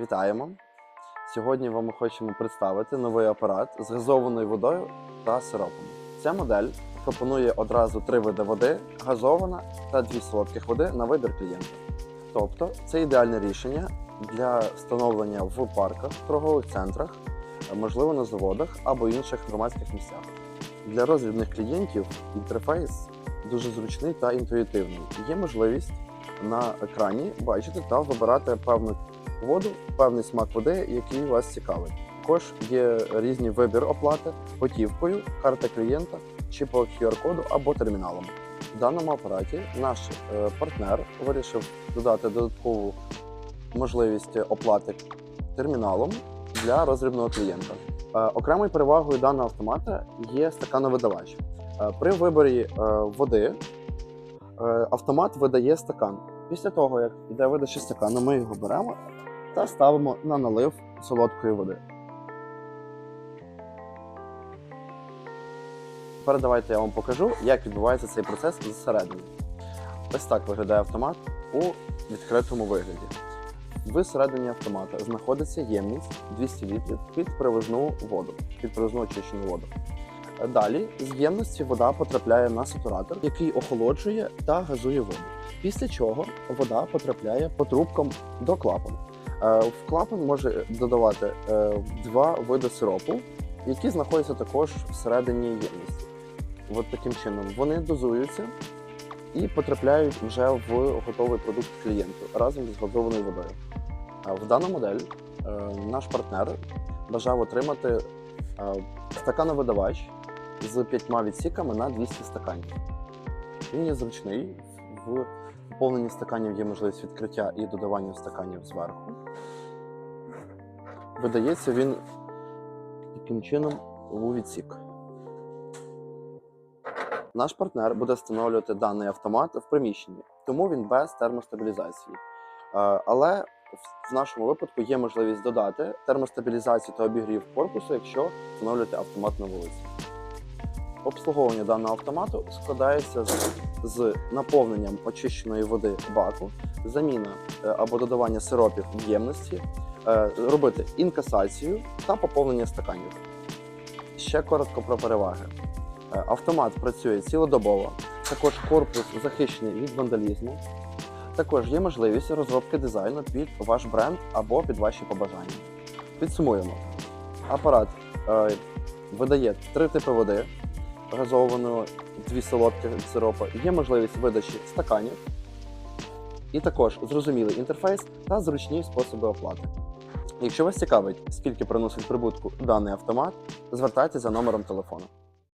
Вітаємо! Сьогодні вам ми хочемо представити новий апарат з газованою водою та сиропом. Ця модель пропонує одразу три види води: газована та дві солодких води на вибір клієнта. Тобто це ідеальне рішення для встановлення в парках, торгових центрах, можливо на заводах або інших громадських місцях. Для розрібних клієнтів інтерфейс дуже зручний та інтуїтивний. Є можливість на екрані бачити та вибирати певну воду, певний смак води, який вас цікавить. Також є різні вибір оплати готівкою, карта клієнта чи по QR-коду або терміналом. В даному апараті наш е, партнер вирішив додати додаткову можливість оплати терміналом для розрібного клієнта. Е, Окремою перевагою даного автомата є стакановидавач. Е, При виборі води автомат видає стакан. Після того, як йде видача стакану, ми його беремо та ставимо на налив солодкої води. Тепер давайте я вам покажу, як відбувається цей процес зсередини. Ось так виглядає автомат у відкритому вигляді. Всередині автомата знаходиться ємність 200 літрів під привозну воду, під привозну очищену воду. Далі з ємності вода потрапляє на сатуратор, який охолоджує та газує воду. Після чого вода потрапляє по трубкам до клапану. Е, В клапан може додавати е, два види сиропу, які знаходяться також всередині ємності. От таким чином вони дозуються і потрапляють вже в готовий продукт клієнту разом з газованою водою. В дану модель е, наш партнер бажав отримати е, стакановидавач з п'ятьма відсіками на 200 стаканів. Він є зручний. В поповненні стаканів є можливість відкриття і додавання стаканів зверху. Видається він таким чином у відсік. Наш партнер буде встановлювати даний автомат в приміщенні, тому він без термостабілізації. Е, Але в- нашому випадку є можливість додати термостабілізацію та обігрів корпусу, якщо встановлювати автомат на вулиці. Обслуговування даного автомату складається з, з наповненням очищеної води баку, заміна е, або додавання сиропів в ємності, робити інкасацію та поповнення стаканів. Ще коротко про переваги. Е, Автомат працює цілодобово, також корпус захищений від вандалізму. Також є можливість розробки дизайну під ваш бренд або під ваші побажання. Підсумуємо: апарат е, видає три типи води, газовану, дві солодкі сиропи, є можливість видачі стаканів, і також зрозумілий інтерфейс та зручні способи оплати. Якщо вас цікавить, скільки приносить прибутку даний автомат, звертайтеся за номером телефону.